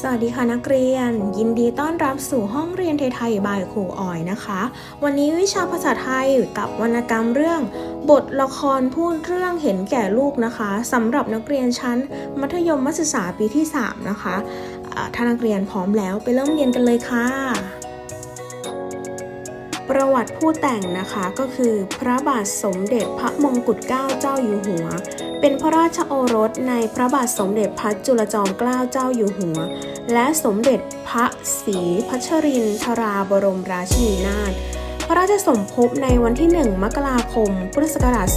สวัสดีค่ะนักเรียน ยินดีต้อนรับสู่ห้องเรียนไทยบายครูออยนะคะ วันนี้วิชาภาษาไทยกับวรรณกรรมเรื่อง บทละครพูดเรื่องเห็นแก่ลูกนะคะสำหรับนักเรียนชั้น มัธยมมัธยศึกษาปีที่ 3 นะคะอ่าถ้านักเรียนพร้อมแล้วไปเริ่มเรียนกันเลยค่ะ ประวัติผู้แต่งนะคะก็คือพระบาทสมเด็จพระมงกุฎเกล้าเจ้าอยู่หัว เป็นพระราชโอรสในพระบาทสมเด็จพระจุลจอมเกล้าเจ้าอยู่หัว และสมเด็จพระศรีพัชรินทราบรมราชินีนาถพระราชสมภพในวันที่ 1 มกราคม พุทธศักราช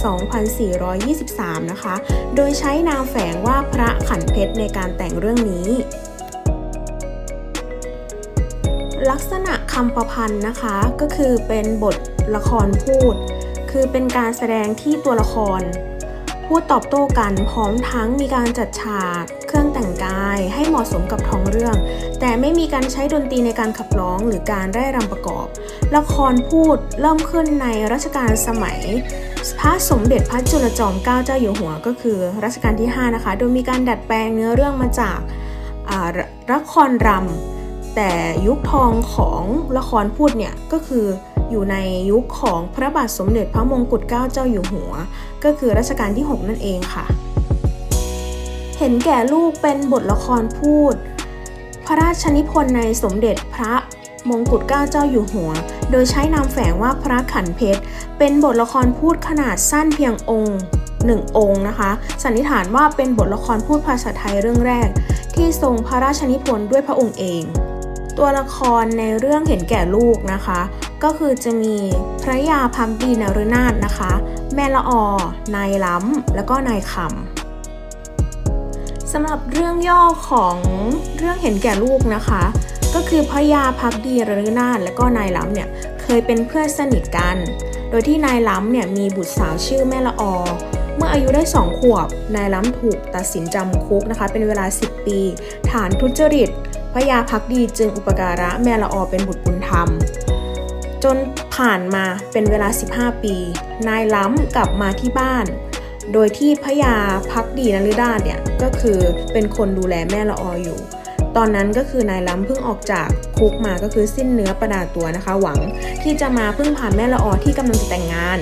2423 นะคะ โดยใช้นามแฝงว่าพระขันเพชรในการแต่งเรื่องนี้ ลักษณะคำประพันธ์นะคะ ก็คือเป็นบทละครพูด คือเป็นการแสดงที่ตัวละคร พูดตอบโต้กันพร้อมทั้งมีการจัดฉาก เครื่องแต่งกายให้เหมาะสมกับท้องเรื่อง แต่ไม่มีการใช้ดนตรีในการขับร้องหรือการไร่รำประกอบ ละครพูดเริ่มขึ้นในรัชกาลสมัยพระสมเด็จพระจุลจอมเกล้าเจ้าอยู่หัวก็คือรัชกาลที่ 5 นะคะ โดยมีการดัดแปลงเนื้อเรื่องมาจากละครรำ แต่ยุคทองของละครพูดเนี่ยก็คืออยู่ในยุคของพระบาทสมเด็จพระมงกุฎเกล้าเจ้าอยู่หัว ก็คือรัชกาลที่ 6 นั่นเองค่ะ เห็นแก่ลูกเป็นบทละครพูด พระราชนิพนธ์ในสมเด็จพระมงกุฎเกล้าเจ้าอยู่หัว โดยใช้นามแฝงว่าพระขันเพชร เป็นบทละครพูดขนาดสั้นเพียงองค์หนึ่งองค์นะคะ สันนิษฐานว่าเป็นบทละครพูดภาษาไทยเรื่องแรก ที่ทรงพระราชนิพนธ์ด้วยพระองค์เอง ตัวละครในเรื่องเห็นแก่ลูกนะคะ ก็คือจะมีพระยาพักดีนรนาถนะคะ แม่ละออนายล้ำแล้วก็นายคำสำหรับเรื่องย่อของเรื่องเห็นแก่ลูกนะคะ ก็คือพระยาพักดีนรนาถและก็นายล้ำเนี่ยเคยเป็นเพื่อนสนิทกัน โดยที่นายล้ำเนี่ยมีบุตรสาวชื่อแม่ละออเมื่ออายุได้ 2 ขวบ นายล้ำถูกตัดสินจำคุกนะคะ เป็นเวลา 10 ปี ฐานทุจริต ระยาพักดีจึงอุปการะแม่ละออเป็นบุตรบุญธรรม จนผ่านมาเป็นเวลา 15 ปี นายล้ำกลับมาที่บ้าน โดยที่พระยาพักดีนฤดาเนี่ยก็คือเป็นคนดูแลแม่ละอออยู่ ตอนนั้นก็คือนายล้ำเพิ่งออกจากคุกมาก็คือสิ้นเนื้อประดาตัวนะคะ หวังที่จะมาพึ่งพาแม่ละออที่กำลังจะแต่งงาน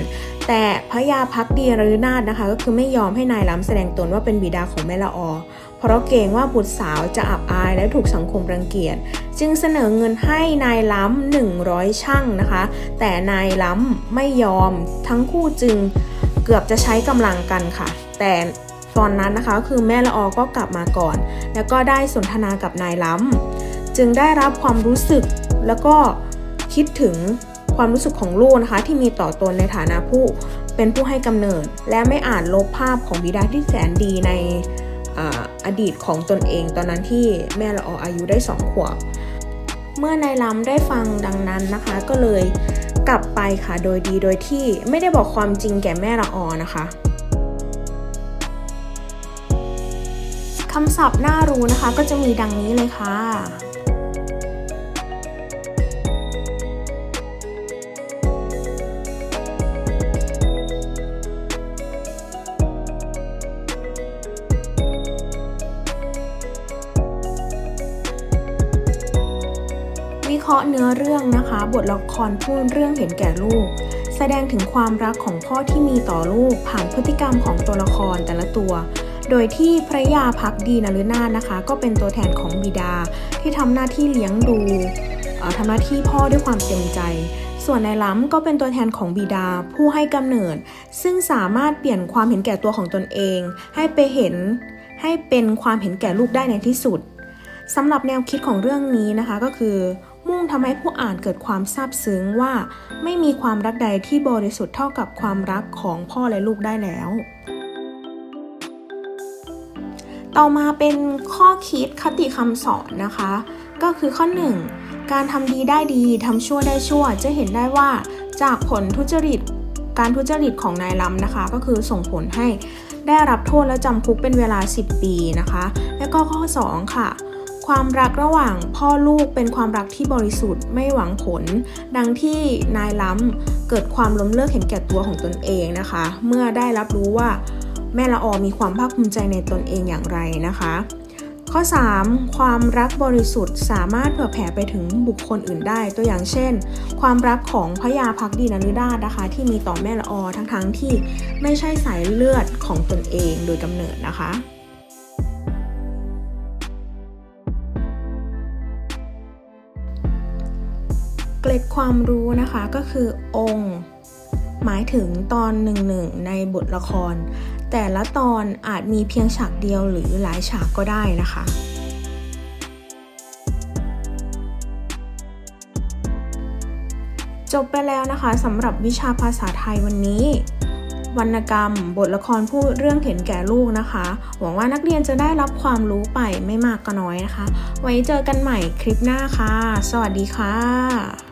แต่พระยาพักดีนฤนาถนะคะ ก็คือไม่ยอมให้นายล้ำแสดงตนว่าเป็นบิดาของแม่ละออเพราะเกรงว่าบุตรสาวจะอับอายและถูกสังคมรังเกียจ จึงเสนอเงินให้นายล้ำ100 ช่างนะคะ แต่นายล้ำไม่ยอมทั้งคู่จึงเกือบจะใช้กำลังกันค่ะ แต่ ตอนนั้นนะคะก็คือแม่ละออก็กลับมาก่อน แล้วก็ได้สนทนากับนายล้ำจึงได้รับความรู้สึกแล้วก็คิดถึงความรู้สึกของลูกนะคะที่มีต่อตนในฐานะผู้เป็นผู้ให้กำเนิด และไม่อาจลบภาพของบิดาที่แสนดีในออดีตของตนเอง ตอนนั้นที่แม่ละอออายุได้สองขวบเมื่อนายล้ำได้ฟังดังนั้นนะคะ ก็เลยกลับไปค่ะโดยดีโดยที่ไม่ได้บอกความจริงแก่แม่ละออนะคะำศัพท์น่ารู้นะคะ ก็จะมีดังนี้เลยค่ะ วิเคราะห์เนื้อเรื่องนะคะ บทละครพูดเรื่องเห็นแก่ลูก แสดงถึงความรักของพ่อที่มีต่อลูกผ่านพฤติกรรมของตัวละครแต่ละตัว โดยที่พระยาพักดีนฤนาถนะคะ ก็เป็นตัวแทนของบิดาที่ทำหน้าที่เลี้ยงดูเอ่อทำหน้าที่พ่อด้วยความเต็มใจ ส่วนนายล้ำก็เป็นตัวแทนของบิดาผู้ให้กำเนิด ซึ่งสามารถเปลี่ยนความเห็นแก่ตัวของตนเอง ให้ไปเห็นให้เป็นความเห็นแก่ลูกได้ในที่สุดสำหรับแนวคิดของเรื่องนี้นะคะก็คือ มุ่งทำให้ผู้อ่านเกิดความซาบซึ้งว่า ไม่มีความรักใดที่บริสุทธิ์เท่ากับความรักของพ่อและลูกได้แล้ว ต่อมาเป็นข้อคิดคติคำสอนนะคะ ก็คือข้อ 1 การทำดีได้ดีทำชั่วได้ชั่ว จะเห็นได้ว่าจากผลทุจริตการทุจริตของนายล้ำนะคะ ก็คือส่งผลให้ได้รับโทษและจำคุกเป็นเวลา 10 ปีนะคะ และก็ข้อ 2 ค่ะ ความรักระหว่างพ่อลูกเป็นความรักที่บริสุทธิ์ไม่หวังผล ดังที่นายล้ำเกิดความล้มเลิกเห็นแก่ตัวของตนเองนะคะ เมื่อได้รับรู้ว่า แม่ละออมีความภาคภูมิใจในตนเองอย่างไรนะคะ ข้อ 3. ความรักบริสุทธิ์สามารถเผื่อแผ่ไปถึงบุคคลอื่นได้ ตัวอย่างเช่น ความรักของพระยาพักดีนฤดาษนะคะ ที่มีต่อแม่ละออทั้งๆทที่ไม่ใช่สายเลือดของตนเองโดยกำเนิดนะคะเกร็ดความรู้นะคะก็คือองค์ หมายถึงตอนหนึ่งหนึ่งในบทละคร แต่ละตอนอาจมีเพียงฉากเดียวหรือหลายฉากก็ได้นะคะจบไปแล้วนะคะสำหรับวิชาภาษาไทยวันนี้ วรรณกรรม บทละครพูดเรื่องเห็นแก่ลูกนะคะ หวังว่านักเรียนจะได้รับความรู้ไปไม่มากก็น้อยนะคะ ไว้เจอกันใหม่คลิปหน้าค่ะ สวัสดีค่ะ